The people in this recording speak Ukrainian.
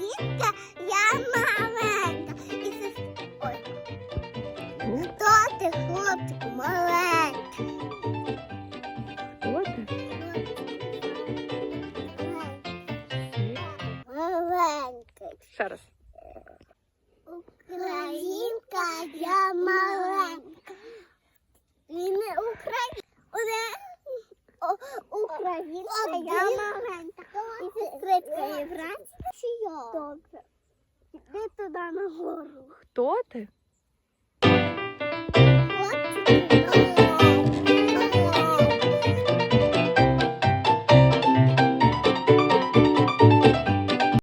Вітка, я маленька. І сестра. Ой. Ну, Хто ти, хлопчик маленький? Маленький. Ще. Українка, я маленька. Він не Українка. Українка, я маленька. І брати? Чи я? Добре. Іди туди нагору. Хто ти?